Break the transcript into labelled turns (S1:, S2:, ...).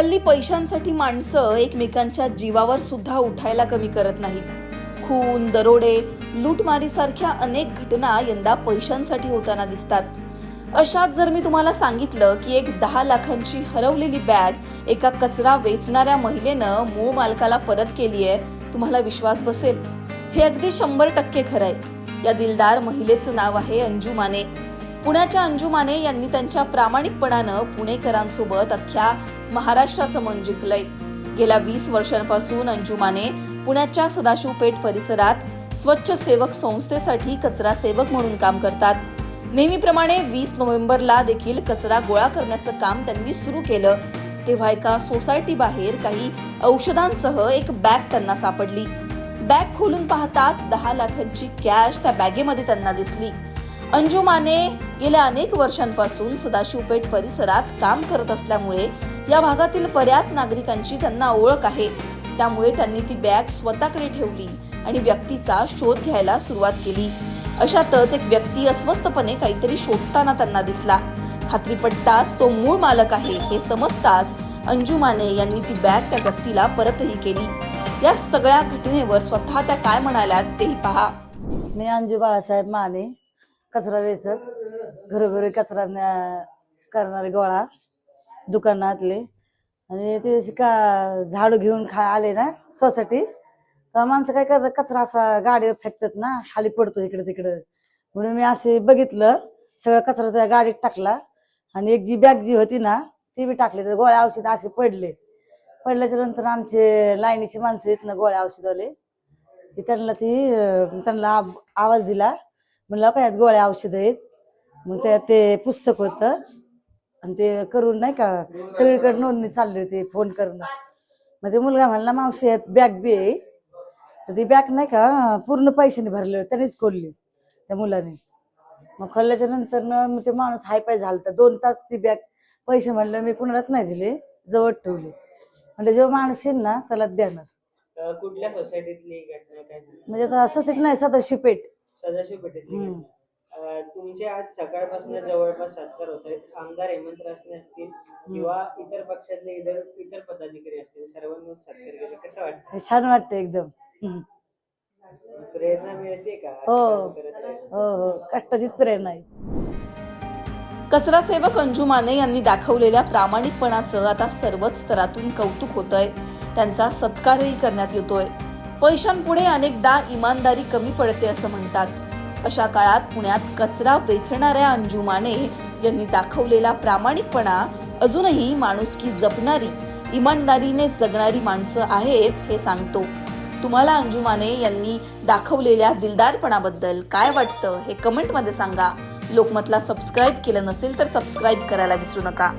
S1: हल्ली पैशांसाठी माणसं एकमेकांच्या जीवावर सुद्धा उठायला कमी करत नाहीत. खून दरोडे लूटमारीसारख्या अनेक घटना यंदा पैशांसाठी होताना दिसतात. अशात जर मी तुम्हाला सांगितलं की एक दहा लाखांची हरवलेली बॅग एका कचरा वेचणाऱ्या महिलेनं मूळ मालकाला परत केली आहे तुम्हाला विश्वास बसेल. हे अगदी शंभर टक्के खरंय. या दिलदार महिलेचं नाव आहे अंजू माने. पुण्याच्या अंजू माने यांनी त्यांच्या प्रामाणिकपणानं पुणेकरांसोबत अख्ख्या महाराष्ट्राचं मन जिंकलंय. गेल्या वीस वर्षांपासून अंजू माने पुण्याच्या सदाशिवपेठ परिसरात स्वच्छ सेवक संस्थेसाठी कचरा सेवक म्हणून काम करतात. नेहमीप्रमाणे वीस नोव्हेंबरला देखील कचरा गोळा करण्याचं काम त्यांनी सुरू केलं. तेव्हा एका सोसायटी बाहेर काही औषधांसह एक बॅग त्यांना सापडली. बॅग खोलून पाहताच दहा लाखांची कॅश त्या बॅगेमध्ये त्यांना दिसली. अंजू माने गेल्या अनेक वर्षांपासून सदाशिवपेठ परिसरात काम करत असल्यामुळे या भागातील बऱ्याच नागरिकांची त्यांना ओळख आहे. त्यामुळे त्यांनी ती बॅग स्वतःकडे ठेवली आणि व्यक्तीचा शोध घ्यायला सुरुवात केली. अशातच एक व्यक्ती अस्वस्थपणे काहीतरी शोधताना त्यांना दिसला. खात्री पटताच तो मूळ मालक आहे हे समजताच अंजू माने यांनी ती बॅग त्या व्यक्तीला परतही केली. या सगळ्या घटनेवर स्वतः त्या काय म्हणाल्यात तेही पहा.
S2: मी अंजू बाळासाहेब माने कचरा वेचक घरोघरी कचरा न्या- करणारे गोळा दुकानातले. आणि ते असे का झाडू घेऊन खा आले ना सोसायटी तर माणसं काय करतात कचरा असा गाडीवर फेकतात ना खाली पडतो इकडे तिकडे. म्हणून मी असे बघितलं सगळं कचरा त्या गाडीत टाकला. आणि एक जी बॅग जी होती ना ती बी टाकली. तर गोळ्या औषध असे पडले. पडल्याच्या नंतर आमचे लाईनीची माणसं आहेत ना गोळ्या औषधाले ती त्यांना ती अं, त्यांना आव- आवाज दिला. म्हणलं काय आहेत गोळ्या औषध आहेत. मग त्यात ते पुस्तक होतं. आणि ते करून नाही का सगळीकडे नोंदणी चालली होती फोन करून मग ते मुलगा म्हणला मावशी यात बॅग बी आहे. तर ती बॅग नाही का पूर्ण पैशाने भरले होते त्यानेच खोलली त्या मुलाने. मग खोलल्याच्या नंतर न मग ते माणूस हाय पाय झाला तर दोन तास ती बॅग पैसे म्हणलं मी कुणालाच नाही दिले जवळ ठेवले. म्हणजे जेव्हा माणूस येईल ना त्याला देणार.
S3: कुठल्या सोसायटीतली घटना काय झाली?
S2: म्हणजे आता असंच नाही सदाशिव पेठ.
S3: सदाशिव. अ, तुमचे आज सकाळपासून जवळपास सत्कार होत आहेत आमदार हेमंत रासने असतील किंवा इतर पक्षातले इतर इतर पदाधिकारी असतील सर्वांनी सत्कार केले. कसं वाटतं
S2: हे छान वाटतं एकदम.
S3: प्रेरणा मिळते का?
S2: हो. हो हो. कष्टाचीच प्रेरणा आहे.
S1: कचरा सेवक अंजू माने यांनी दाखवलेल्या प्रामाणिकपणाचं आता सर्वच स्तरातून कौतुक होतंय. त्यांचा सत्कारही करण्यात येतोय. पैशांपुढे अनेकदा इमानदारी कमी पडते असं म्हणतात. अशा काळात पुण्यात कचरा वेचणाऱ्या अंजू माने यांनी दाखवलेला प्रामाणिकपणा अजूनही माणुसकी जपणारी इमानदारीने जगणारी माणसं आहेत हे सांगतो. तुम्हाला अंजू माने यांनी दाखवलेल्या दिलदारपणाबद्दल काय वाटतं हे कमेंटमध्ये सांगा. लोकमतला सबस्क्राईब केलं नसेल तर सबस्क्राईब करायला विसरू नका.